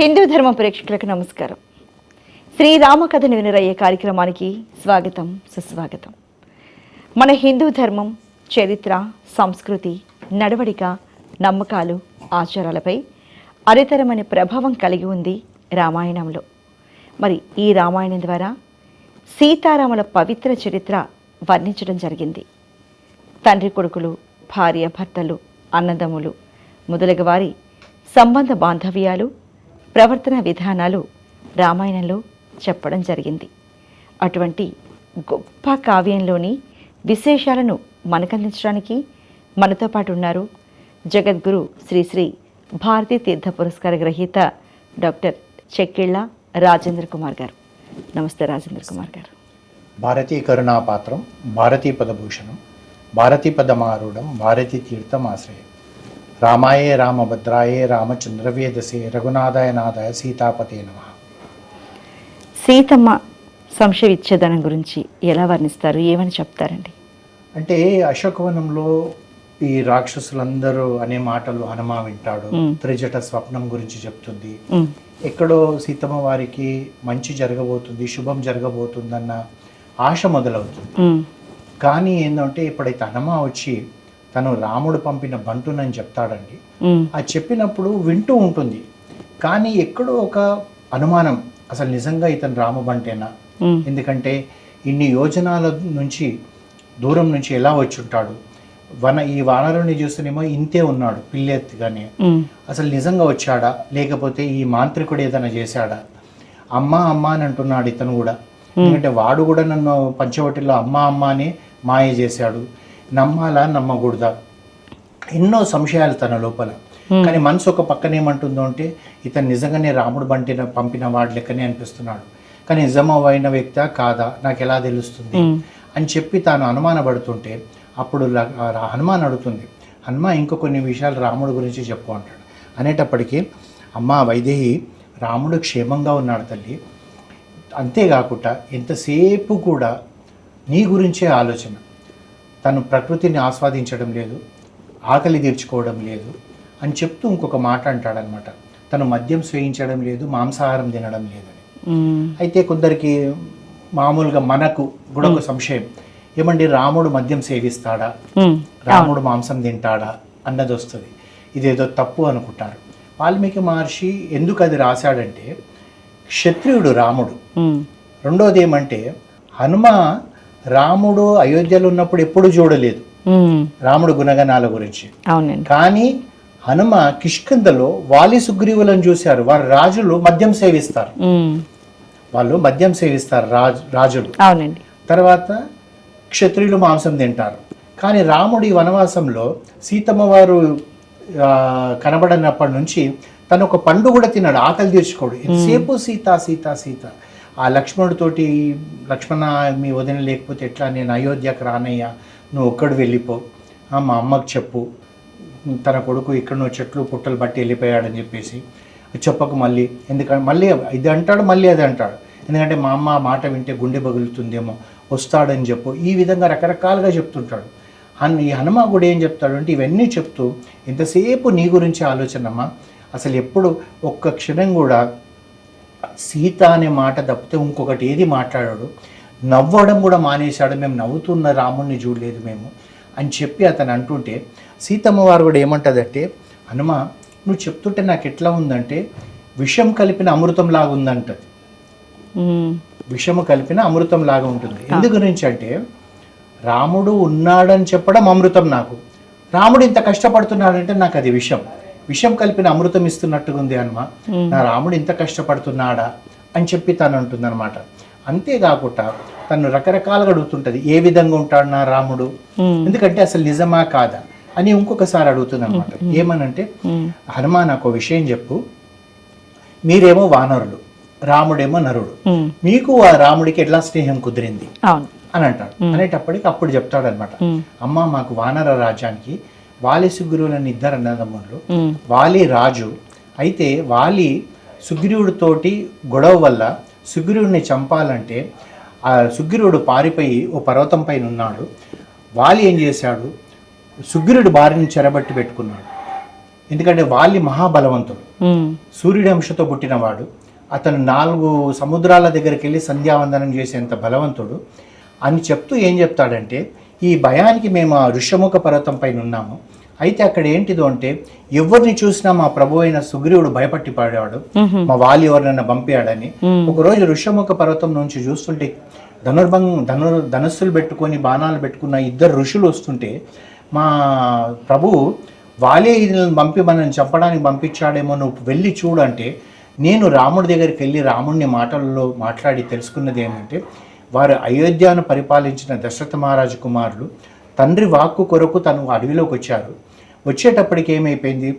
హిందూ ధర్మ ప్రేక్షకులకు నమస్కారం. శ్రీరామ కథను వినరయ్యే కార్యక్రమానికి స్వాగతం సుస్వాగతం. మన హిందూ ధర్మం చరిత్ర సంస్కృతి నడవడిక నమ్మకాలు ఆచారాలపై అరితరమైన ప్రభావం కలిగి ఉంది రామాయణంలో. మరి ఈ రామాయణం ద్వారా సీతారాముల పవిత్ర చరిత్ర వర్ణించడం జరిగింది. తండ్రి కొడుకులు భార్య భర్తలు అన్నదమ్ములు మొదలగు వారి సంబంధ బాంధవ్యాలు ప్రవర్తన విధానాలు రామాయణంలో చెప్పడం జరిగింది. అటువంటి గొప్ప కావ్యంలోని విశేషాలను మనకందించడానికి మనతో పాటు ఉన్నారు జగద్గురు శ్రీ శ్రీ భారతీ తీర్థ పురస్కార గ్రహీత డాక్టర్ చెక్కిళ్ళ రాజేంద్ర కుమార్ గారు. నమస్తే రాజేంద్ర కుమార్ గారు. భారతీ కరుణాపాత్రం భారతీ పదభూషణం భారతీ పదమారూఢం భారతీ తీర్థం ఆశ్రయం. రామాయే రామభద్రాయే రామచంద్రవేదసే రఘునాథాయ నాథాయ సీతాపతే నమ. సీతమ్మ సంశయ విచ్ఛేదనం గురించి ఎలా వర్ణిస్తారు? ఏమని చెప్తారండి? అంటే అశోకవనంలో ఈ రాక్షసులందరూ అనే మాటలు హనుమ వింటాడు. త్రిజట స్వప్నం గురించి చెప్తుంది. ఎక్కడో సీతమ్మ వారికి మంచి జరగబోతుంది శుభం జరగబోతుందన్న ఆశ మొదలవుతుంది. కానీ ఏంటంటే ఎప్పుడైతే హనుమ వచ్చి తను రాముడు పంపిన బంటునని చెప్తాడండి. అది చెప్పినప్పుడు వింటూ ఉంటుంది. కానీ ఎక్కడో ఒక అనుమానం అసలు నిజంగా ఇతను రామబంటేనా ఉమ్, ఎందుకంటే ఇన్ని యోజనాల నుంచి దూరం నుంచి ఎలా వచ్చి ఉంటాడు వన ఈ వానరుని చూస్తేనేమో ఇంతే ఉన్నాడు పిల్లెత్తిగానే. అసలు నిజంగా వచ్చాడా? లేకపోతే ఈ మాంత్రికుడు ఏదైనా చేశాడా? అమ్మ అమ్మ అని అంటున్నాడు ఇతను కూడా. ఎందుకంటే వాడు కూడా నన్ను పంచవటిలో అమ్మ అమ్మ అని మాయ చేశాడు. నమ్మాలా నమ్మకూడదా? ఎన్నో సంశయాలు తన లోపల. కానీ మనసు ఒక పక్కన ఏమంటుందో అంటే ఇతను నిజంగానే రాముడు బంటిన పంపిన వాడి లెక్కనే అనిపిస్తున్నాడు. కానీ నిజమైన వ్యక్తా కాదా? నాకు ఎలా తెలుస్తుంది అని చెప్పి తాను అనుమానపడుతుంటే అప్పుడు హనుమాన్ అడుగుతుంది. హనుమ ఇంకో కొన్ని విషయాలు రాముడు గురించి చెప్పు అంటాడు. అనేటప్పటికీ అమ్మ వైదేహి రాముడు క్షేమంగా ఉన్నాడు తల్లి. అంతేకాకుండా ఎంతసేపు కూడా నీ గురించే ఆలోచన. తను ప్రకృతిని ఆస్వాదించడం లేదు ఆకలి తీర్చుకోవడం లేదు అని చెప్తూ ఇంకొక మాట అంటాడనమాట. తను మద్యం స్వేయించడం లేదు మాంసాహారం తినడం లేదని అయితే కొందరికి మామూలుగా మనకు కూడా ఒక సంశయం. ఏమండి రాముడు మద్యం సేవిస్తాడా? రాముడు మాంసం తింటాడా? అన్నది వస్తుంది. ఇదేదో తప్పు అనుకుంటారు. వాల్మీకి మహర్షి ఎందుకు అది రాశాడంటే క్షత్రియుడు రాముడు. రెండోది ఏమంటే హనుమ రాముడు అయోధ్యలో ఉన్నప్పుడు ఎప్పుడు చూడలేదు. రాముడు గుణగణాల గురించి. కానీ హనుమ కిష్కిందలో వాలి సుగ్రీవులను చూశారు. వారు రాజులు మద్యం సేవిస్తారు. వాళ్ళు మద్యం సేవిస్తారు రాజు రాజులు. తర్వాత క్షత్రియులు మాంసం తింటారు. కానీ రాముడు ఈ వనవాసంలో సీతమ్మ వారు కనబడినప్పటి నుంచి తను ఒక పండు కూడా తిన్నాడు. ఆకలి తీర్చుకోడు. ఎంతసేపు సీత సీత సీత? ఆ లక్ష్మణుడితోటి లక్ష్మణ మీ వదిన లేకపోతే ఎట్లా? నేను అయోధ్యకు రానయ్యా. నువ్వు ఒక్కడు వెళ్ళిపో. మా అమ్మకు చెప్పు. తన కొడుకు ఇక్కడ చెట్లు పుట్టలు బట్టి వెళ్ళిపోయాడని చెప్పేసి చెప్పకు మళ్ళీ. ఎందుకంటే మళ్ళీ ఇది అంటాడు మళ్ళీ అది అంటాడు. ఎందుకంటే మా అమ్మ మాట వింటే గుండె పగులుతుందేమో. వస్తాడని చెప్పు. ఈ విధంగా రకరకాలుగా చెప్తుంటాడు. హన్ ఈ హనుమ కూడా ఏం చెప్తాడు అంటే ఇవన్నీ చెప్తూ ఎంతసేపు నీ గురించి ఆలోచనమ్మా. అసలు ఎప్పుడు ఒక్క క్షణం కూడా సీత అనే మాట తప్పితే ఇంకొకటి ఏది మాట్లాడాడు? నవ్వడం కూడా మానేశాడు. మేము నవ్వుతున్న రాముణ్ణి చూడలేదు మేము అని చెప్పి అతను అంటుంటే సీతమ్మ వారు కూడా ఏమంటుందంటే హనుమ నువ్వు చెప్తుంటే నాకు ఎట్లా ఉందంటే విషం కలిపిన అమృతం లాగా ఉందంటది విషము కలిపిన అమృతం లాగా ఉంటుంది ఎందు గురించి అంటే రాముడు ఉన్నాడని చెప్పడం అమృతం నాకు. రాముడు ఇంత కష్టపడుతున్నాడంటే నాకు అది విషం. విషం కలిపిన అమృతం ఇస్తున్నట్టుగా ఉంది హనుమ నా రాముడు ఇంత కష్టపడుతున్నాడా? అని చెప్పి తను అంటుందన్నమాట. అంతేకాకుండా తను రకరకాలుగా అడుగుతుంటది ఏ విధంగా ఉంటాడు నా రాముడు? ఎందుకంటే అసలు నిజమా కాదా? అని ఇంకొకసారి అడుగుతుంది అనమాట ఏమనంటే హనుమ నాకు ఒక విషయం చెప్పు. మీరేమో వానరులు రాముడేమో నరుడు. మీకు ఆ రాముడికి ఎట్లా స్నేహం కుదిరింది? అని అంటాడు. అనేటప్పటికి అప్పుడు చెప్తాడు అనమాట అమ్మ మాకు వానర రాజ్యానికి వాలి సుగ్రీవులని ఇద్దరు అన్నదమ్ముళ్ళు ఉమ్, వాలి రాజు. అయితే వాలి సుగ్రీవుడితోటి గొడవ వల్ల సుగ్రీవుడిని చంపాలంటే ఆ సుగ్రీవుడు పారిపోయి ఓ పర్వతం పైన ఉన్నాడు. వాలి ఏం చేశాడు? సుగ్రీవుడు భార్యని చెరబట్టి పెట్టుకున్నాడు. ఎందుకంటే వాలి మహాబలవంతుడు. సూర్యుడి అంశతో పుట్టినవాడు. అతను నాలుగు సముద్రాల దగ్గరికి వెళ్ళి సంధ్యావందనం చేసేంత బలవంతుడు. అని చెప్తూ ఏం చెప్తాడంటే ఈ భయానికి మేము ఆ ఋషముఖ పర్వతం పైన ఉన్నాము అయితే అక్కడ ఏంటిదో అంటే ఎవరిని చూసినా మా ప్రభు అయిన సుగ్రీవుడు భయపట్టి పాడాడు. మా వాలి ఎవరినైనా పంపాడని. ఒకరోజు ఋషముఖ పర్వతం నుంచి చూస్తుంటే ధనుర్భంగ ధను ధనస్సులు పెట్టుకొని బాణాలు పెట్టుకున్న ఇద్దరు ఋషులు వస్తుంటే మా ప్రభు వాలే పంపి మనల్ని చంపడానికి పంపించాడేమో నువ్వు వెళ్ళి చూడు అంటే నేను రాముడి దగ్గరికి వెళ్ళి రాముడిని మాటల్లో మాట్లాడి తెలుసుకున్నది ఏమంటే వారు అయోధ్యను పరిపాలించిన దశరథ మహారాజు కుమారులు తండ్రి వాక్కు కొరకు తను అడవిలోకి వచ్చారు. వచ్చేటప్పటికి ఏమైపోయింది?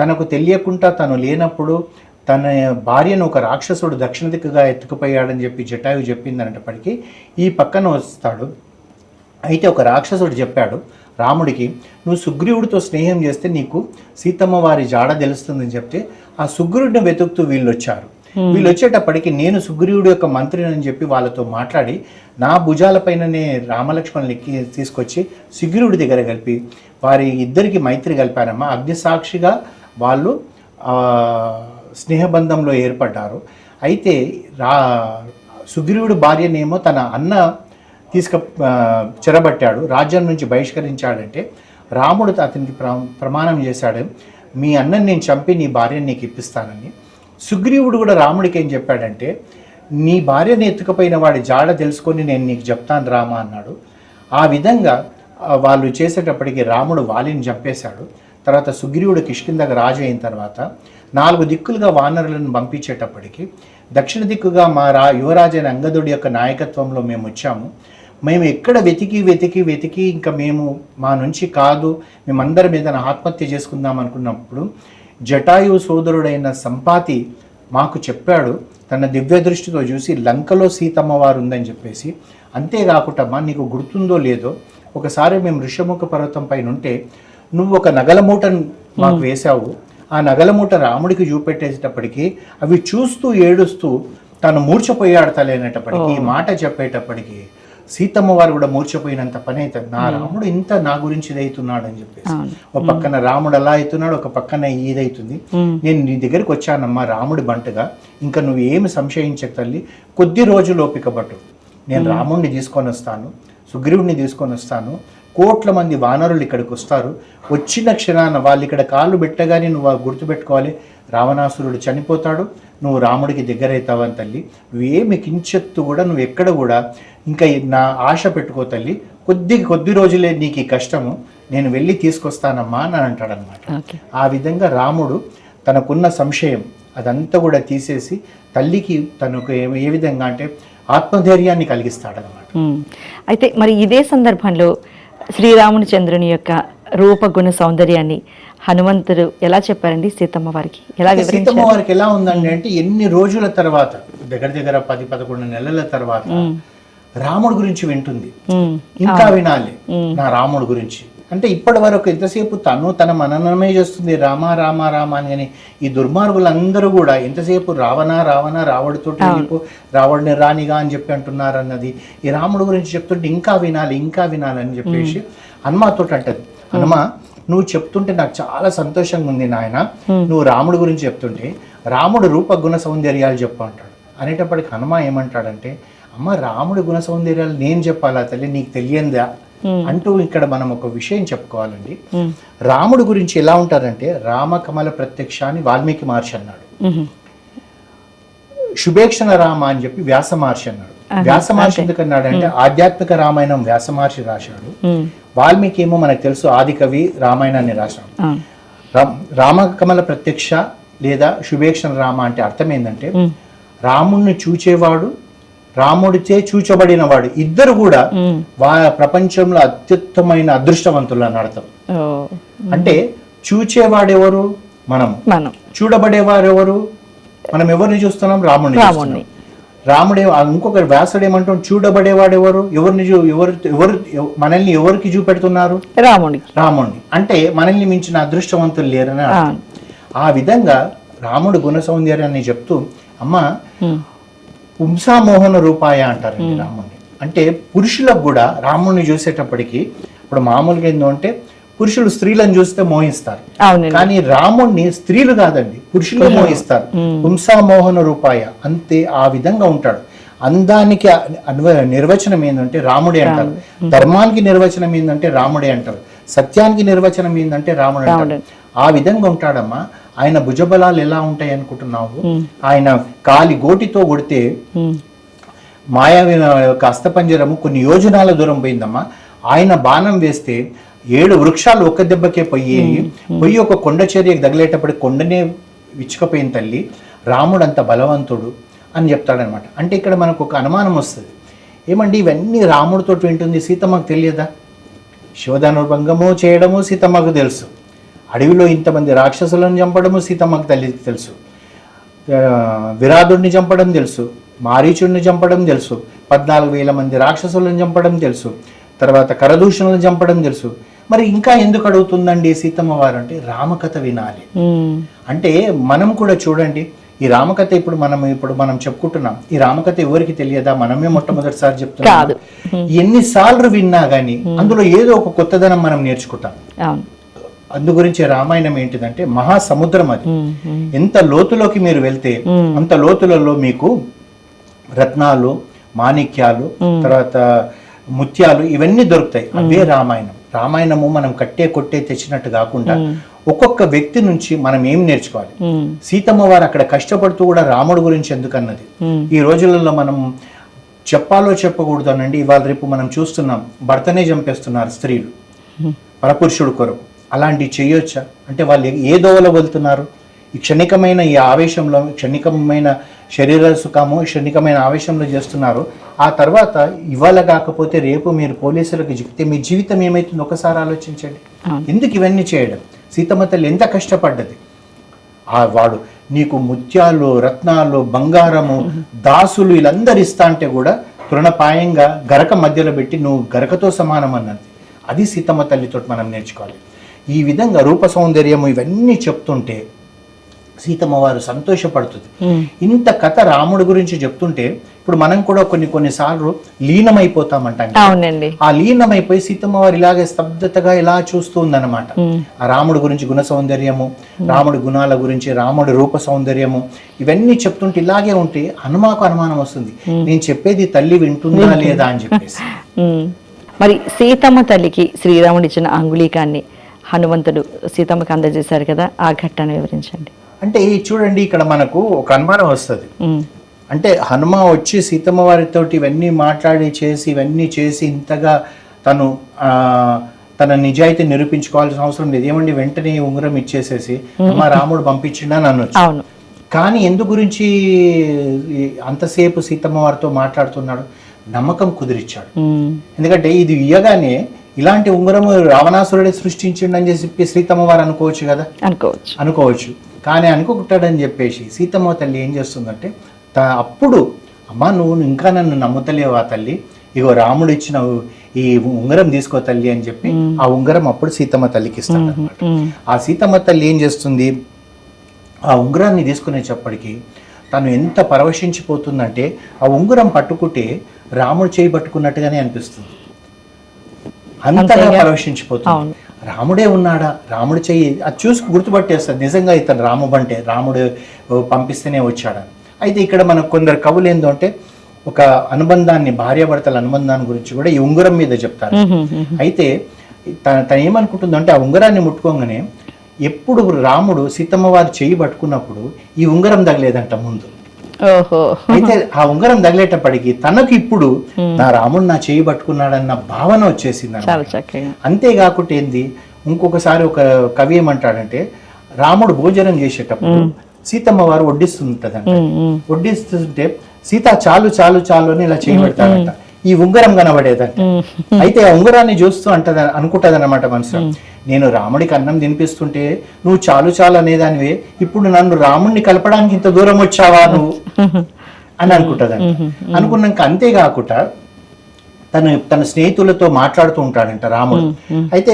తనకు తెలియకుండా తను లేనప్పుడు తన భార్యను ఒక రాక్షసుడు దక్షిణ దిక్కుగా ఎత్తుకుపోయాడని చెప్పి జటాయు చెప్పిందనేటప్పటికీ ఈ పక్కన వస్తాడు. అయితే ఒక రాక్షసుడు చెప్పాడు రాముడికి నువ్వు సుగ్రీవుడితో స్నేహం చేస్తే నీకు సీతమ్మ వారి జాడ తెలుస్తుందని చెప్తే ఆ సుగ్రీవుడిని వెతుకుతూ వీళ్ళు వచ్చారు. Hmm. వీళ్ళు వచ్చేటప్పటికి నేను సుగ్రీవుడి యొక్క మంత్రిని అని చెప్పి వాళ్ళతో మాట్లాడి నా భుజాలపైననే రామలక్ష్మణుని ఎక్కి తీసుకొచ్చి సుగ్రీవుడి దగ్గర కలిపి వారి ఇద్దరికి మైత్రి కలిపారమ్మా. అగ్నిసాక్షిగా వాళ్ళు ఆ, స్నేహబంధంలో ఏర్పడ్డారు. అయితే రా సుగ్రీవుడి భార్యనేమో తన అన్న తీసుక చెరబట్టాడు రాజ్యం నుంచి బహిష్కరించాడంటే రాముడు అతనికి ప్ర ప్రమాణం చేశాడు. మీ అన్నని నేను చంపి నీ భార్యని నీకు ఇప్పిస్తానని. సుగ్రీవుడు కూడా రాముడికి ఏం చెప్పాడంటే నీ భార్యని ఎత్తుకుపోయిన వాడి జాడ తెలుసుకొని నేను నీకు చెప్తాను రామా అన్నాడు. ఆ విధంగా వాళ్ళు చేసేటప్పటికి రాముడు వాలిని చంపేశాడు. తర్వాత సుగ్రీవుడు కిష్కిందకు రాజు అయిన తర్వాత నాలుగు దిక్కులుగా వానరులను పంపించేటప్పటికి దక్షిణ దిక్కుగా మా రా యువరాజైన అంగదుడి యొక్క నాయకత్వంలో మేము వచ్చాము. మేము ఎక్కడ వెతికి వెతికి వెతికి ఇంకా మేము మా నుంచి కాదు మేమందరం ఏదైనా ఆత్మహత్య చేసుకుందాం అనుకున్నప్పుడు జటాయు సోదరుడైన సంపాతి మాకు చెప్పాడు తన దివ్య దృష్టితో చూసి లంకలో సీతమ్మ వారు ఉందని చెప్పేసి అంతేకాకుండా నీకు గుర్తుందో లేదో ఒకసారి మేము ఋషముఖ పర్వతం పైన ఉంటే నువ్వు ఒక నగల మూటను మాకు వేశావు. ఆ నగల మూట రాముడికి చూపెట్టేటప్పటికి అవి చూస్తూ ఏడుస్తూ తను మూర్చపోయాడు తలేనేటప్పటికి ఈ మాట చెప్పేటప్పటికి సీతమ్మ వారు కూడా మూర్చపోయినంత పని అవుతుంది నా రాముడు ఇంత నా గురించి ఇదవుతున్నాడు అని చెప్పేసి. ఒక పక్కన రాముడు అలా అవుతున్నాడు ఒక పక్కన ఇదవుతుంది నేను నీ దగ్గరికి వచ్చానమ్మా రాముడి బంటగా ఇంకా నువ్వు ఏమి సంశయించక తల్లి కొద్ది రోజులు ఓపిక పట్టు. నేను రాముడిని తీసుకొని వస్తాను సుగ్రీవుడిని తీసుకొని వస్తాను కోట్ల మంది వానరులు ఇక్కడికి వస్తారు. వచ్చిన క్షణాన వాళ్ళు ఇక్కడ కాళ్ళు పెట్టగానే నువ్వు గుర్తుపెట్టుకోవాలి. రావణాసురుడు చనిపోతాడు నువ్వు రాముడికి దగ్గరవుతావని తల్లి. నువ్వేమి కించెత్తు కూడా నువ్వు ఎక్కడ కూడా ఇంకా నా ఆశ పెట్టుకో తల్లి. కొద్ది కొద్ది రోజులే నీకు ఈ కష్టము. నేను వెళ్ళి తీసుకొస్తానమ్మా అని అంటాడనమాట. ఆ విధంగా రాముడు తనకున్న సంశయం అదంతా కూడా తీసేసి తల్లికి తనకు ఏ ఏ విధంగా అంటే ఆత్మధైర్యాన్ని కలిగిస్తాడనమాట. అయితే మరి ఇదే సందర్భంలో శ్రీరాముని చంద్రుని యొక్క రూపగుణ సౌందర్యాన్ని హనుమంతుడు ఎలా చెప్పారండి సీతమ్మ వారికి? ఎలా సీతమ్మ వారికి ఎలా ఉందండి అంటే ఎన్ని రోజుల తర్వాత దగ్గర దగ్గర పది పదకొండు నెలల తర్వాత రాముడు గురించి వింటుంది. ఇంకా వినాలి నా రాముడు గురించి. అంటే ఇప్పటి వరకు ఎంతసేపు తను తన మననమే చేస్తుంది రామ రామ రామ అని అని ఈ దుర్మార్గులందరూ కూడా ఎంతసేపు రావణ రావణ రావడితో రావడిని రానిగా అని చెప్పి అంటున్నారు అన్నది ఈ రాముడు గురించి చెప్తుంటే ఇంకా వినాలి ఇంకా వినాలి అని చెప్పేసి హనుమాతో అంటది. హనుమ నువ్వు చెప్తుంటే నాకు చాలా సంతోషంగా ఉంది నాయన. నువ్వు రాముడు గురించి చెప్తుంటే రాముడు రూప గుణ సౌందర్యాలు చెప్పు అంటాడు అనేటప్పటికి హనుమ ఏమంటాడంటే అమ్మ రాముడి గుణ సౌందర్యాలు నేను చెప్పాలా తల్లి? నీకు తెలియందా? అంటూ ఇక్కడ మనం ఒక విషయం చెప్పుకోవాలండి. రాముడి గురించి ఎలా ఉంటారంటే రామకమల ప్రత్యక్ష అని వాల్మీకి మహర్షి అన్నాడు. శుభేక్షణ రామ అని చెప్పి వ్యాస మహర్షి అన్నాడు. వ్యాస మహర్షి ఎందుకు అన్నాడంటే ఆధ్యాత్మిక రామాయణం వ్యాస మహర్షి రాశాడు. వాల్మీకి ఏమో మనకు తెలుసు ఆది కవి రామాయణాన్ని రాశాడు. రామకమల ప్రత్యక్ష లేదా శుభేక్షణ రామ అంటే అర్థం ఏంటంటే రాముణ్ణి చూచేవాడు రాముడిచే చూచబడినవాడు. ఇద్దరు కూడా వా ప్రపంచంలో అత్యుత్తమైన అదృష్టవంతులు అని అర్థం. అంటే చూచేవాడెవరు? మనం. మనం. చూడబడేవారు ఎవరు మనం ఎవరిని చూస్తున్నాం? రాముడిని. రాముడే ఇంకొక వ్యాసుడు ఏమంటాం చూడబడేవాడు ఎవరు? ఎవరిని చూ ఎవరు ఎవరు ఎవ- మనల్ని ఎవరికి చూపెడుతున్నారు? రాముడికి. రాముడిని. అంటే మనల్ని మించిన అదృష్టవంతులు లేరని. ఆ విధంగా రాముడు గుణ సౌందర్యాన్ని చెప్తూ అమ్మ పుంసామోహన రూపాయ అంటారండి రాముడిని. అంటే పురుషులకు కూడా రాముడిని చూసేటప్పటికి ఇప్పుడు మామూలుగా ఏందో అంటే పురుషులు స్త్రీలను చూస్తే మోహిస్తారు. కానీ రాముణ్ణి స్త్రీలు కాదండి పురుషులు మోహిస్తారు. పుంసామోహన రూపాయ అంతే ఆ విధంగా ఉంటాడు. అందానికి నిర్వచనం ఏంటంటే రాముడే అంటారు. ధర్మానికి నిర్వచనం ఏంటంటే రాముడే అంటారు. సత్యానికి నిర్వచనం ఏంటంటే రాముడు అంటారు ఆ విధంగా ఉంటాడమ్మా. ఆయన భుజబలాలు ఎలా ఉంటాయి అనుకుంటున్నావు? ఆయన కాలి గోటితో కొడితే మాయావి యొక్క అస్థపంజరము కొన్ని యోజనాల దూరం పోయిందమ్మా. ఆయన బాణం వేస్తే ఏడు వృక్షాలు ఒక్క దెబ్బకే పోయి పోయి ఒక కొండ చర్యకు తగిలేటప్పుడు కొండనే విచ్చుకపోయిన తల్లి రాముడు అంత బలవంతుడు అని చెప్తాడనమాట. అంటే ఇక్కడ మనకు ఒక అనుమానం వస్తుంది. ఏమండి ఇవన్నీ రాముడితో వింటుంది సీతమ్మకు తెలియదా? శివధనుర్భంగము చేయడము సీతమ్మకు తెలుసు. అడవిలో ఇంతమంది రాక్షసులను చంపడము సీతమ్మకు తల్లి తెలుసు. విరాధుడిని చంపడం తెలుసు. మారీచుడిని చంపడం తెలుసు. పద్నాలుగు వేల మంది రాక్షసులను చంపడం తెలుసు. తర్వాత కరదూషణలను చంపడం తెలుసు. మరి ఇంకా ఎందుకు అడుగుతుందండి సీతమ్మ వారు అంటే రామకథ వినాలి. అంటే మనం కూడా చూడండి ఈ రామకథ ఇప్పుడు మనం ఇప్పుడు మనం చెప్పుకుంటున్నాం ఈ రామకథ ఎవరికి తెలియదా? మనమే మొట్టమొదటిసారి చెప్తున్నాం. ఎన్నిసార్లు విన్నా గానీ అందులో ఏదో ఒక కొత్తదనం మనం నేర్చుకుంటాం. అందు గురించి రామాయణం ఏంటిదంటే మహాసముద్రం అది. ఎంత లోతులోకి మీరు వెళ్తే అంత లోతులలో మీకు రత్నాలు మాణిక్యాలు తర్వాత ముత్యాలు ఇవన్నీ దొరుకుతాయి. అవే రామాయణం. రామాయణము మనం కట్టే కొట్టే తెచ్చినట్టు కాకుండా ఒక్కొక్క వ్యక్తి నుంచి మనం ఏం నేర్చుకోవాలి? సీతమ్మ వారు అక్కడ కష్టపడుతూ కూడా రాముడు గురించి ఎందుకన్నది? ఈ రోజులలో మనం చెప్పాలో చెప్పకూడదు అనండి ఇవాళ రేపు మనం చూస్తున్నాం భర్తనే చంపేస్తున్నారు స్త్రీలు. పరపురుషుడు కొరకు. అలాంటివి చేయొచ్చా? అంటే వాళ్ళు ఏ- ఏ దోవలో వెళ్తున్నారు? ఈ క్షణికమైన ఈ ఆవేశంలో క్షణికమైన శరీర సుఖము క్షణికమైన ఆవేశంలో చేస్తున్నారు. ఆ తర్వాత ఇవాళ కాకపోతే రేపు మీరు పోలీసులకు చెప్తే మీ జీవితం ఏమైతుందో? ఒకసారి ఆలోచించండి. ఎందుకు ఇవన్నీ చేయడం? సీతమ్మ తల్లి ఎంత కష్టపడ్డది? ఆ వాడు నీకు ముత్యాలు రత్నాలు బంగారము దాసులు వీళ్ళందరూ ఇస్తా అంటే కూడా తృణపాయంగా గరక మధ్యలో పెట్టి నువ్వు గరకతో సమానం అన్నది. అది సీతమ్మ తల్లితో మనం నేర్చుకోవాలి. ఈ విధంగా రూప సౌందర్యము ఇవన్నీ చెప్తుంటే సీతమ్మ వారు సంతోషపడుతుంది ఇంత కథ రాముడి గురించి చెప్తుంటే ఇప్పుడు మనం కూడా కొన్ని కొన్నిసార్లు లీనమైపోతామంటాం అవునండి. ఆ లీనమైపోయి సీతమ్మ వారు ఇలాగే స్తబ్దతగా ఇలా చూస్తూ ఉందన్నమాట ఆ రాముడి గురించి గుణ సౌందర్యము రాముడి గుణాల గురించి రాముడి రూప సౌందర్యము ఇవన్నీ చెప్తుంటే ఇలాగే ఉంటే హనుమాకు అనుమానం వస్తుంది. నేను చెప్పేది తల్లి వింటుందా లేదా అని చెప్పేసి. మరి సీతమ్మ తల్లికి శ్రీరాముడు ఇచ్చిన అంగుళీకాన్ని హనుమంతుడు సీతమ్మకి అందజేశారు కదా ఆ ఘట్టాన్ని వివరించండి. అంటే చూడండి ఇక్కడ మనకు ఒక అనుమానం వస్తుంది. అంటే హనుమ వచ్చి సీతమ్మ వారితో ఇవన్నీ మాట్లాడి చేసి ఇవన్నీ చేసి ఇంతగా తను ఆ, తన నిజాయితీ నిరూపించుకోవాల్సిన అవసరం లేదు. ఏమండి వెంటనే ఉంగరం ఇచ్చేసేసి అమ్మ రాముడు పంపించిండని అనొచ్చు. కానీ ఎందు గురించి అంతసేపు సీతమ్మ వారితో మాట్లాడుతున్నాడు? నమ్మకం కుదిరిచ్చాడు. ఎందుకంటే ఇది ఇయ్యగానే ఇలాంటి ఉంగరము రావణాసురుడే సృష్టించిండని చెప్పి సీతమ్మ వారు అనుకోవచ్చు కదా? అనుకోవచ్చు. అనుకోవచ్చు. కానీ అనుకుంటాడని చెప్పేసి సీతమ్మ తల్లి ఏం చేస్తుందంటే త- అప్పుడు అమ్మ నువ్వు ఇంకా నన్ను నమ్ముతలేవా తల్లి? ఇగో రాముడు ఇచ్చిన ఈ ఉంగరం తీసుకో తల్లి అని చెప్పి ఆ ఉంగరం అప్పుడు సీతమ్మ తల్లికి ఇస్తాడు ఉమ్, ఆ సీతమ్మ తల్లి ఏం చేస్తుంది? ఆ ఉంగరాన్ని తీసుకునేటప్పటికి తను ఎంత పరవశించిపోతుందంటే ఆ ఉంగరం పట్టుకుంటే రాముడు చేయి పట్టుకున్నట్టుగానే అనిపిస్తుంది. అంతగా పరవశించిపోతుంది. రాముడే ఉన్నాడా? రాముడు చెయ్యి అది చూసి గుర్తుపట్టేస్తుంది నిజంగా ఇతను రాము బంటే రాముడు పంపిస్తేనే వచ్చాడా? అయితే ఇక్కడ మనకు కొందరు కవులు ఏందో అంటే ఒక అనుబంధాన్ని భార్యాభర్తల అనుబంధాన్ని గురించి కూడా ఈ ఉంగరం మీద చెప్తారు. అయితే తన తను ఏమనుకుంటుందంటే ఆ ఉంగరాన్ని ముట్టుకోగానే ఎప్పుడు రాముడు సీతమ్మ వారి చెయ్యి పట్టుకున్నప్పుడు ఈ ఉంగరం తగలేదంట ముందు. ఓహో. అయితే ఆ ఉంగరం తగిలేటప్పటికి తనకు ఇప్పుడు నా రాముడు నా చెయ్యి పట్టుకున్నాడన్న భావన వచ్చేసింది అంతేకాకుండా ఏంది? ఇంకొకసారి ఒక కవి ఏమంటాడంటే రాముడు భోజనం చేసేటప్పుడు సీతమ్మ వారు వడ్డిస్తుంటదంట. వడ్డిస్తుంటే సీత చాలు చాలు చాలు అని ఇలా చేయబడతాడంట ఈ ఉంగరం కనబడేదంట. అయితే ఆ ఉంగరాన్ని చూస్తూ అంటది అనుకుంటది అనమాట మనసు నేను రాముడికి అన్నం తినిపిస్తుంటే నువ్వు చాలు చాలు అనేదానివే ఇప్పుడు నన్ను రాముడిని కలపడానికి ఇంత దూరం వచ్చావా నువ్వు? అని అనుకుంటదంట. అనుకున్నాక అంతేకాకుండా తను తన స్నేహితులతో మాట్లాడుతూ ఉంటాడంట రాముడు. అయితే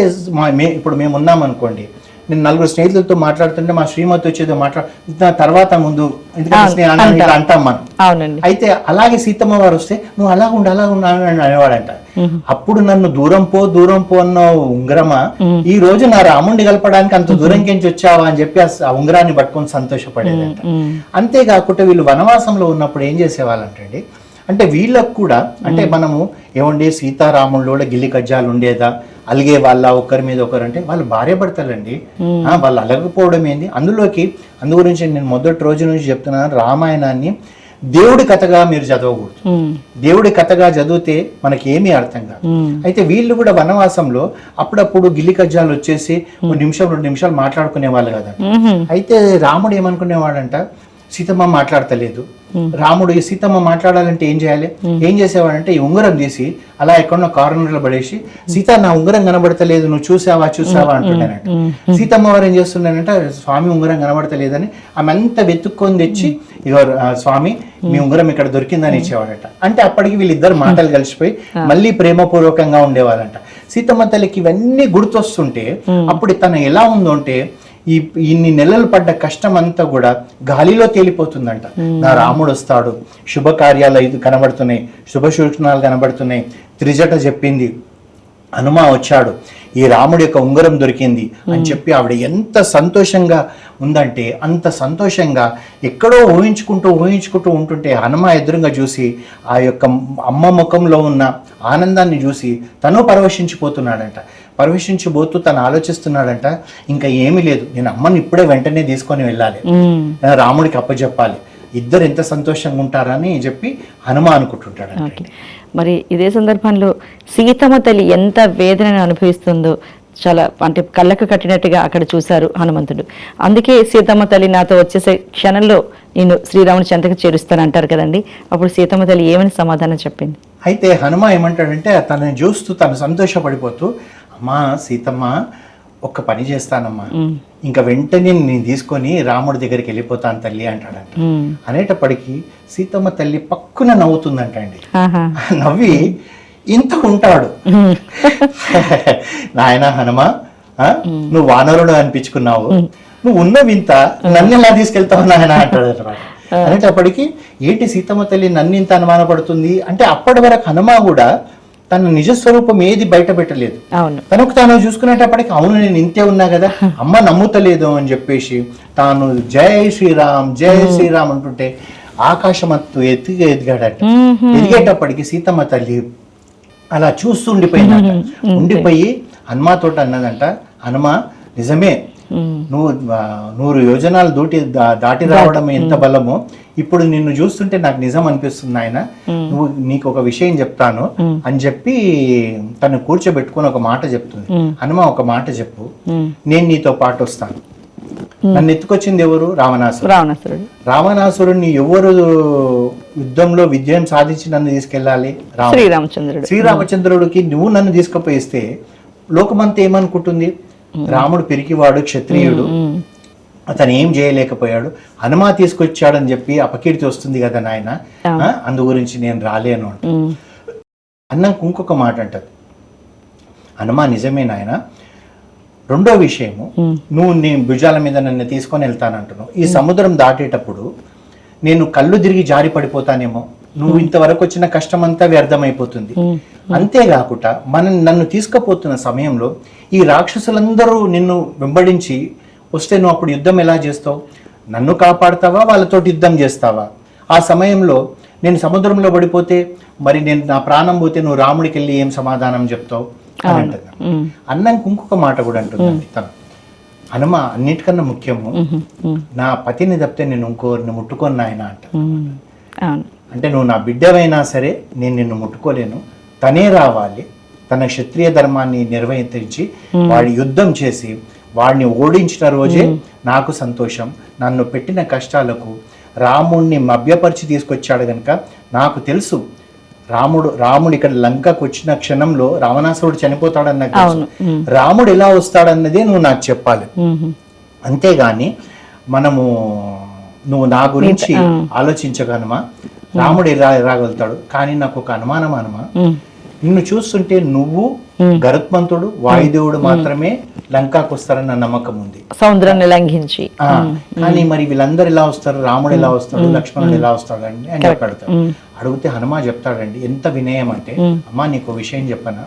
ఇప్పుడు మేము ఉన్నాం అనుకోండి నేను నలుగురు స్నేహితులతో మాట్లాడుతుంటే మా శ్రీమతి వచ్చేదో మాట్లాడు తర్వాత ముందు ఎందుకంటే అంటాం. అంటాం మనం. అవునండి. అయితే అలాగే సీతమ్మ వారు వస్తే నువ్వు అలా ఉండు అలా ఉండు అనేవాడంట. అప్పుడు నన్ను దూరం పో దూరం పో అన్న ఉంగరమా ఈ రోజు నా రాముడిని కలపడానికి అంత దూరంకించి వచ్చావా అని చెప్పి ఆ ఉంగరాన్ని పట్టుకొని సంతోషపడేదంట. అంతేకాకుండా వీళ్ళు వనవాసంలో ఉన్నప్పుడు ఏం చేసేవాళ్ళంటండి అంటే వీళ్ళకు కూడా అంటే మనము ఏమండి సీతారాముల్లో కూడా గిల్లి కజ్జాలు ఉండేదా అలిగే వాళ్ళ ఒకరి మీద ఒకరు అంటే వాళ్ళు భార్య భర్తలండి. ఆ, వాళ్ళు అలగకపోవడం ఏంది? అందులోకి అందు గురించి నేను మొదటి రోజు నుంచి చెప్తున్నాను రామాయణాన్ని దేవుడి కథగా మీరు చదవకూడదు. దేవుడి కథగా చదివితే మనకి ఏమీ అర్థం కాదు. అయితే వీళ్ళు కూడా వనవాసంలో అప్పుడప్పుడు గిల్లి కజ్జాలు వచ్చేసి ఒక నిమిషం రెండు నిమిషాలు మాట్లాడుకునే వాళ్ళు కదా అయితే రాముడు ఏమనుకునేవాడంట? సీతమ్మ మాట్లాడతలేదు. రాముడు ఈ సీతమ్మ మాట్లాడాలంటే ఏం చేయాలి? ఏం చేసేవాడంటే ఈ ఉంగరం తీసి అలా ఎక్కడో కార్నర్లో పడేసి సీత నా ఉంగరం కనబడతలేదు నువ్వు చూసావా చూసావా? అంటున్నానంట సీతమ్మ వారు ఏం చేస్తున్నానంటే స్వామి ఉంగరం కనబడతలేదని ఆమె అంతా వెతుక్కొని తెచ్చి ఇగో స్వామి మీ ఉంగరం ఇక్కడ దొరికిందని ఇచ్చేవాడట. అంటే అప్పటికి వీళ్ళిద్దరు మాటలు కలిసిపోయి మళ్ళీ ప్రేమపూర్వకంగా ఉండేవాళ్ళంట సీతమ్మ తల్లికి ఇవన్నీ గుర్తొస్తుంటే అప్పుడు తను ఎలా ఉందో అంటే ఈ ఇన్ని నెలలు పడ్డ కష్టం అంతా కూడా గాలిలో తేలిపోతుందంట. నా రాముడు వస్తాడు. శుభకార్యాలు ఐదు కనబడుతున్నాయి. శుభ సూచనాలు కనబడుతున్నాయి. త్రిజట చెప్పింది. హనుమ వచ్చాడు. ఈ రాముడి యొక్క ఉంగరం దొరికింది అని చెప్పి ఆవిడ ఎంత సంతోషంగా ఉందంటే అంత సంతోషంగా ఎక్కడో ఊహించుకుంటూ ఊహించుకుంటూ ఉంటుంటే హనుమ ఎదురుగా చూసి ఆ యొక్క అమ్మ ముఖంలో ఉన్న ఆనందాన్ని చూసి తను పరవశించిపోతున్నాడంట. పరవశించిపోతూ తను ఆలోచిస్తున్నాడంట ఇంకా ఏమీ లేదు. నేను అమ్మని ఇప్పుడే వెంటనే తీసుకొని వెళ్ళాలి. రాముడికి అప్పచెప్పాలి ఇద్దరు ఎంత సంతోషంగా ఉంటారని చెప్పి హనుమ అనుకుంటుంటాడంట. ఓకే. మరి ఇదే సందర్భంలో సీతమ్మ తల్లి ఎంత వేదనను అనుభవిస్తుందో చాలా అంటే కళ్ళకు కట్టినట్టుగా అక్కడ చూశారు హనుమంతుడు. అందుకే సీతమ్మ తల్లి నాతో వచ్చేసే క్షణంలో నేను శ్రీరాముని చెంతకు చేరుస్తానంటారు కదండి. అప్పుడు సీతమ్మ తల్లి ఏమని సమాధానం చెప్పింది? అయితే హనుమ ఏమంటాడంటే తనని చూస్తూ తను సంతోషపడిపోతూ అమ్మా సీతమ్మ ఒక్క పని చేస్తానమ్మా. ఇంకా వెంటనే నేను తీసుకొని రాముడి దగ్గరికి వెళ్ళిపోతాను తల్లి అంటాడంట. అనేటప్పటికీ సీతమ్మ తల్లి పక్కున నవ్వుతుందంట అండి నవ్వి ఇంత ఉంటాడు. నాయన హనుమ? నువ్వు వానరుడు అనిపించుకున్నావు. నువ్వు ఉన్న వింత నన్ను ఎలా తీసుకెళ్తావు నాయన అంటాడు అన్నమాట. అనేటప్పటికి ఏంటి సీతమ్మ తల్లి నన్ను ఇంత అనుమానపడుతుంది? అంటే అప్పటి వరకు హనుమ కూడా తన నిజస్వరూపం ఏది బయట పెట్టలేదు. తనకు తాను చూసుకునేటప్పటికి అవును నేను ఇంతే ఉన్నా కదా అమ్మ నమ్ముతలేదు అని చెప్పేసి తాను జై శ్రీరామ్ జై శ్రీరామ్ అంటుంటే ఆకాశం అత్తు ఎత్తిగా ఎదిగాడట. ఎదిగేటప్పటికి సీతమ్మ తల్లి అలా చూస్తూ ఉండిపోయిందంట. ఉండిపోయి హనుమాతోట అన్నదంట హనుమ నిజమే నువ్వు నూరు యోజనాలు దూటి దాటి రావడం ఎంత బలమో. ఇప్పుడు నిన్ను చూస్తుంటే నాకు నిజం అనిపిస్తుంది ఆయన నువ్వు నీకు ఒక విషయం చెప్తాను. అని చెప్పి తను కూర్చోబెట్టుకొని ఒక మాట చెప్తుంది. హనుమ ఒక మాట చెప్పు. నేను నీతో పాటు వస్తాను. నన్ను ఎత్తుకొచ్చింది ఎవరు? రావణాసురు రావణాసురుడు. రావణాసురుణ్ణి ఎవరు యుద్ధంలో విజయం సాధించి నన్ను తీసుకెళ్ళాలి? రామ శ్రీరామచంద్రుడు. శ్రీరామచంద్రుడికి నువ్వు నన్ను తీసుకుపోయిస్తే లోకమంతా ఏమనుకుంటుంది? రాముడు పిరికివాడు క్షత్రియుడు. అతను ఏం చేయలేకపోయాడు. హనుమా తీసుకొచ్చాడని చెప్పి అపకీర్తి వస్తుంది కదా నాయన? అందు గురించి నేను రాలేను అంట. అన్నాక ఇంకొక మాట అంటది. హనుమా నిజమే నాయన? రెండో విషయము నువ్వు నీ భుజాల మీద నన్ను తీసుకొని వెళ్తానంటున్నావు. ఈ సముద్రం దాటేటప్పుడు నేను కళ్ళు తిరిగి జారి పడిపోతానేమో నువ్వు ఇంతవరకు వచ్చిన కష్టమంతా వ్యర్థమైపోతుంది. ఉమ్, అంతేకాకుండా మనం నన్ను తీసుకుపోతున్న సమయంలో ఈ రాక్షసులందరూ నిన్ను వెంబడించి వస్తే నువ్వు అప్పుడు యుద్ధం ఎలా చేస్తావు? నన్ను కాపాడతావా? వాళ్ళతోటి యుద్ధం చేస్తావా? ఆ సమయంలో నేను సముద్రంలో పడిపోతే మరి నేను నా ప్రాణం పోతే నువ్వు రాముడికి వెళ్ళి ఏం సమాధానం చెప్తావు? అని అంటుంది. ఉమ్, అన్నాక ఇంకొక మాట కూడా అంటుందండి తను హనుమ అన్నిటికన్నా ముఖ్యము. నా పతిని తప్పితే నేను ఇంకోరిని ముట్టుకొని నాయన అంట అంటే నువ్వు నా బిడ్డవైనా సరే నేను నిన్ను ముట్టుకోలేను. తనే రావాలి తన క్షత్రియ ధర్మాన్ని నిర్వహించి వాడి యుద్ధం చేసి వాడిని ఓడించిన రోజే నాకు సంతోషం. నన్ను పెట్టిన కష్టాలకు రాముణ్ణి మభ్యపరిచి తీసుకొచ్చాడు కనుక నాకు తెలుసు. రాముడు రాముడు ఇక్కడ లంకకు వచ్చిన క్షణంలో రావణాసురుడు చనిపోతాడని నాకు తెలుసు. అవును. ఉమ్, రాముడు ఎలా వస్తాడన్నదే నువ్వు నాకు చెప్పాలి. అంతేగాని మనము నువ్వు నా గురించి ఆలోచించగలమా? రాముడు ఎలా రాగలుగుతాడు కానీ నాకు ఒక అనుమానం అనుమా నిన్ను చూస్తుంటే నువ్వు గరుత్మంతుడు వాయుదేవుడు మాత్రమే లంకాకు వస్తారన్న నమ్మకం ఉంది. సముద్రాన్ని లంఘించి. కానీ మరి వీళ్ళందరూ ఎలా వస్తారు? రాముడు ఎలా వస్తాడు? లక్ష్మణుడు ఎలా వస్తాడు అండి అని చెప్పి అడుగుతాడు అడిగితే హనుమ చెప్తాడండి ఎంత వినయం అంటే అమ్మా నీకు విషయం చెప్పనా?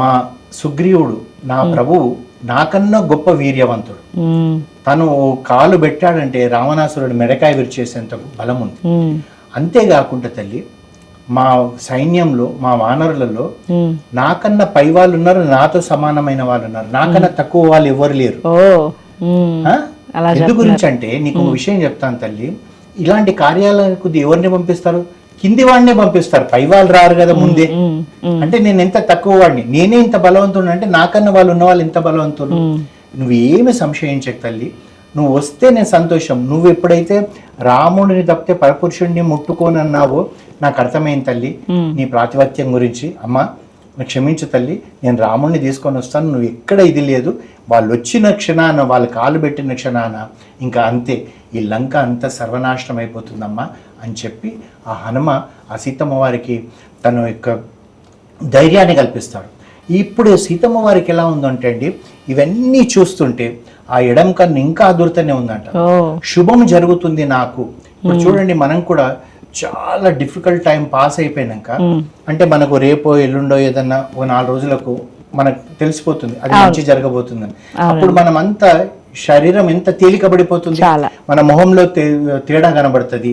మా సుగ్రీవుడు నా ప్రభువు నాకన్నా గొప్ప వీర్యవంతుడు. తను కాలు పెట్టాడంటే రావణాసురుడు మెడకాయ విరిచేసేంత బలం ఉంది. అంతేకాకుండా తల్లి మా సైన్యంలో మా వానరులలో. నాకన్నా పై వాళ్ళు ఉన్నారు నాతో సమానమైన వాళ్ళు ఉన్నారు. నాకన్నా తక్కువ వాళ్ళు ఎవరు లేరు. ఎందు గురించి అంటే నీకు ఒక విషయం చెప్తాను తల్లి. ఇలాంటి కార్యాలకు ఎవరిని పంపిస్తారు? కింది వాడినే పంపిస్తారు. పై వాళ్ళు రారు కదా ముందే. అంటే నేను ఎంత తక్కువ వాడిని? నేనే ఇంత బలవంతుడు అంటే నాకన్నా వాళ్ళు ఉన్న వాళ్ళు ఎంత బలవంతులు? ఉమ్. నువ్వు ఏమి సంశయించక తల్లి. నువ్వు వస్తే నేను సంతోషం. నువ్వు ఎప్పుడైతే రాముడిని తప్పితే పరపురుషుడిని ముట్టుకోనన్నావో నాకు అర్థమైంది తల్లి. నీ ప్రాతిపత్యం గురించి అమ్మా క్షమించు తల్లి. నేను రాముడిని తీసుకొని వస్తాను. నువ్వు ఎక్కడ ఇది లేదు. వాళ్ళు వచ్చిన క్షణాన వాళ్ళు కాలు పెట్టిన క్షణాన ఇంకా అంతే. ఈ లంక అంతా సర్వనాశనం అయిపోతుందమ్మా అని చెప్పి ఆ హనుమ ఆ సీతమ్మ వారికి తన యొక్క ధైర్యాన్ని కల్పిస్తాడు. ఇప్పుడు సీతమ్మ వారికి ఎలా ఉందంటే అండి ఇవన్నీ చూస్తుంటే ఆ ఎడం కన్ను ఇంకా ఆదుర్తనే ఉందంట. శుభం జరుగుతుంది నాకు. ఇప్పుడు చూడండి మనం కూడా చాలా డిఫికల్ట్ టైం పాస్ అయిపోయినాక అంటే మనకు రేపో ఎల్లుండో ఏదన్నా ఒక నాలుగు రోజులకు మనకు తెలిసిపోతుంది అది మంచి జరగబోతుందని. అప్పుడు మనం అంతా శరీరం ఎంత తేలికబడిపోతుంది? మన మొహంలో తేడా కనబడుతుంది.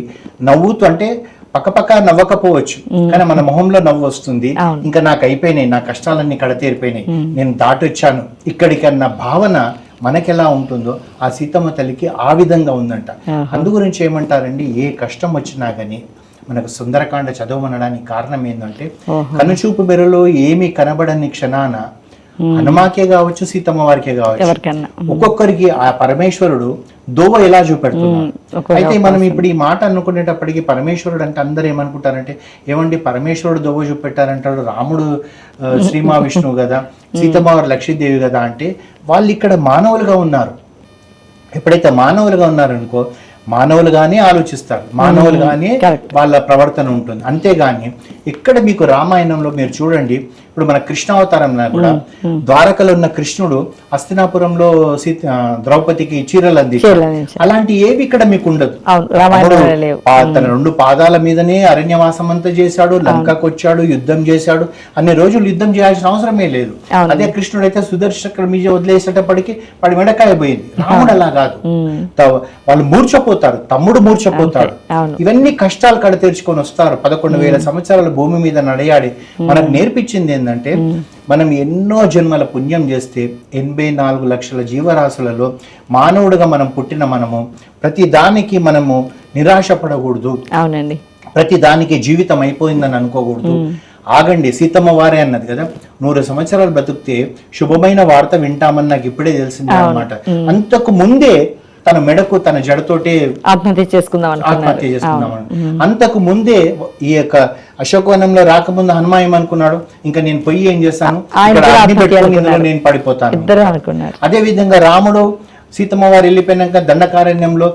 నవ్వుతూ అంటే పక్కపక్క నవ్వకపోవచ్చు కానీ మన మొహంలో నవ్వు వస్తుంది. ఇంకా నాకు అయిపోయినాయి నా కష్టాలన్నీ కడతీరిపోయినాయి. నేను దాటొచ్చాను. ఇక్కడికన్న భావన మనకెలా ఉంటుందో ఆ సీతమ్మ తల్లికి ఆ విధంగా ఉందంట. అందు గురించి ఏమంటారండి ఏ కష్టం వచ్చినా గానీ మనకు సుందరకాండ చదవమనడానికి కారణం ఏంటంటే. కనుచూపు మెరలో ఏమీ కనబడని క్షణాన హనుమాకే కావచ్చు సీతమ్మ వారికే కావచ్చు ఒక్కొక్కరికి ఆ పరమేశ్వరుడు దోవ ఎలా చూపెడుతున్నాడు అయితే మనం ఇప్పుడు ఈ మాట అనుకునేటప్పటికి పరమేశ్వరుడు అంటే అందరూ ఏమనుకుంటారంటే ఏమండి పరమేశ్వరుడు దోవ చూపెట్టారంటాడు రాముడు శ్రీ మహావిష్ణువు కదా సీతమ్మ వారు లక్ష్మీదేవి కదా అంటే వాళ్ళు ఇక్కడ మానవులుగా ఉన్నారు. ఎప్పుడైతే మానవులుగా ఉన్నారనుకో మానవులుగానే ఆలోచిస్తారు. మానవులుగానే. వాళ్ళ ప్రవర్తన ఉంటుంది. అంతేగాని ఇక్కడ మీకు రామాయణంలో మీరు చూడండి ఇప్పుడు మన కృష్ణావతారంలో కూడా ద్వారకలో ఉన్న కృష్ణుడు హస్తినాపురంలో సీత ద్రౌపదికి చీరలు అందించాడు. అలాంటి ఏవి ఇక్కడ మీకు ఉండదు? తన రెండు పాదాల మీదనే అరణ్యవాసం అంతా చేశాడు లంకకు వచ్చాడు యుద్ధం చేశాడు. అన్ని రోజులు యుద్ధం చేయాల్సిన అవసరమే లేదు. అదే కృష్ణుడు అయితే సుదర్శకుడి మీద వదిలేసేటప్పటికి వాడి మెడకాయ పోయింది. రాముడు అలా కాదు. వాళ్ళు మూర్చపోతారు తమ్ముడు మూర్చపోతాడు ఇవన్నీ కష్టాలు కడ తెరుచుకొని వస్తారు. పదకొండు వేల సంవత్సరాల భూమి మీద నడయాడి. మనకు నేర్పించింది ఏంటంటే మనం ఎన్నో జన్మల పుణ్యం చేస్తే ఎనభై నాలుగు లక్షల జీవరాశులలో మానవుడిగా మనం పుట్టిన మనము ప్రతి దానికి మనము నిరాశ పడకూడదు అవునండి. ప్రతి దానికి జీవితం అయిపోయిందని అనుకోకూడదు. ఆగండి సీతమ్మ వారే అన్నది కదా. నూరు సంవత్సరాలు బతికితే శుభమైన వార్త వింటామని నాకు ఇప్పుడే తెలిసింది అన్నమాట. అంతకు ముందే తన మెడకు తన జడతోటే ఆత్మహత్య చేసుకుందాం ఆత్మహత్య చేసుకుందామని అంతకు ముందే ఈ యొక్క అశోకవనంలో రాకముందు హనుమ ఏమనుకున్నాడు? ఇంకా నేను పొయ్యి ఏం చేస్తాను అనుకున్నాడు. నేను పడిపోతాను. అదే విధంగా రాముడు సీతమ్మ వారు వెళ్ళిపోయినాక దండకారణ్యంలో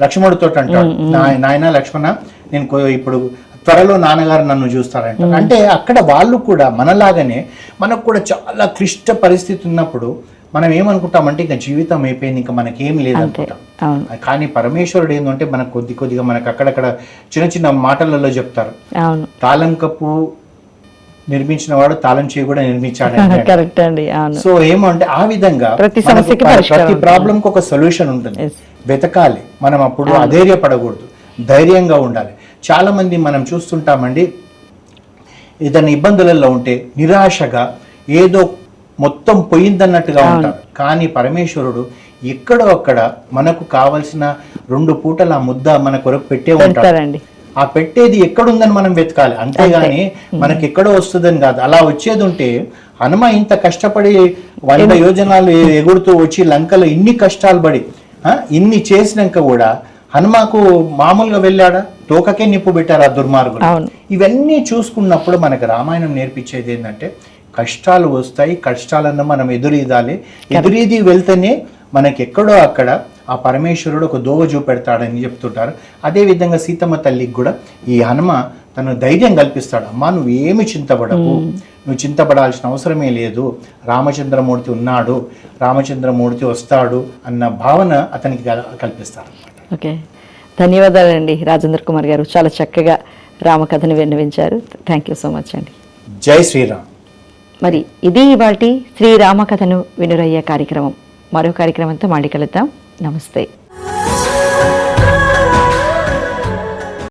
లక్ష్మణుడితో అంటాడు. "నాయ- నాయన లక్ష్మణ నేను ఇప్పుడు త్వరలో నాన్నగారు నన్ను చూస్తారంట. అంటే అక్కడ వాళ్ళు కూడా మనలాగానే మనకు కూడా చాలా క్లిష్ట పరిస్థితి ఉన్నప్పుడు మనం ఏమనుకుంటామంటే ఇంకా జీవితం అయిపోయింది ఇంకా మనకేం లేదు అంతే అనుకుంటాం అవును కానీ పరమేశ్వరుడు ఏంటంటే మనకు కొద్ది కొద్దిగా మనకు అక్కడక్కడ చిన్న చిన్న మాటలలో చెప్తారు. తాళం కప్పు నిర్మించిన వాడు తాళం చేయి కూడా నిర్మించాడు. కరెక్ట్ అండి సో ఏమో అంటే ఆ విధంగా ప్రతి సమస్యకి ప్రతి. ప్రాబ్లం కు ఒక సొల్యూషన్ ఉంటుంది. వెతకాలి. మనం అప్పుడు అధైర్యపడకూడదు. ధైర్యంగా ఉండాలి. చాలా మంది మనం చూస్తుంటామండి ఏదైనా ఇబ్బందులలో ఉంటే నిరాశగా ఏదో మొత్తం పోయిందన్నట్టుగా ఉంటారు. కానీ పరమేశ్వరుడు ఎక్కడో అక్కడ మనకు కావలసిన రెండు పూటల ఆ ముద్ద మన కొరకు పెట్టే ఉంటాడు. ఆ పెట్టేది ఎక్కడుందని మనం వెతకాలి. అంతేగాని మనకి ఎక్కడో వస్తుందని కాదు. అలా వచ్చేది ఉంటే హనుమ ఇంత కష్టపడి వంద యోజనాలు ఎగురుతూ వచ్చి లంకలో ఇన్ని కష్టాలు పడి ఆ, ఇన్ని చేసినాక కూడా హనుమకు మామూలుగా వెళ్ళాడా? తోకకే నిప్పు పెట్టారు ఆ దుర్మార్గులు. ఇవన్నీ చూసుకున్నప్పుడు మనకు రామాయణం నేర్పించేది ఏంటంటే కష్టాలు వస్తాయి కష్టాలను మనం ఎదురీదాలి. ఎదురీది వెళ్తేనే మనకి ఎక్కడో అక్కడ ఆ పరమేశ్వరుడు ఒక దోవ చూపెడతాడని చెప్తుంటారు. అదే విధంగా సీతమ్మ తల్లికి కూడా ఈ హనుమ తను ధైర్యం కల్పిస్తాడు. అమ్మా నువ్వు ఏమి చింతపడకు. నువ్వు చింతపడాల్సిన అవసరమే లేదు. రామచంద్రమూర్తి ఉన్నాడు. రామచంద్రమూర్తి వస్తాడు అన్న భావన అతనికి కల్- కల్పిస్తాడు ఓకే. ధన్యవాదాలండి రాజేంద్ర కుమార్ గారు. చాలా చక్కగా రామకథను విన్నవించారు. థ్యాంక్ యూ సో మచ్ అండి. జై శ్రీరామ్. మరి ఇది ఇవాటి శ్రీరామకథను వినురయ్యే కార్యక్రమం. మరో కార్యక్రమంతో మళ్ళీ కలుద్దాం. నమస్తే.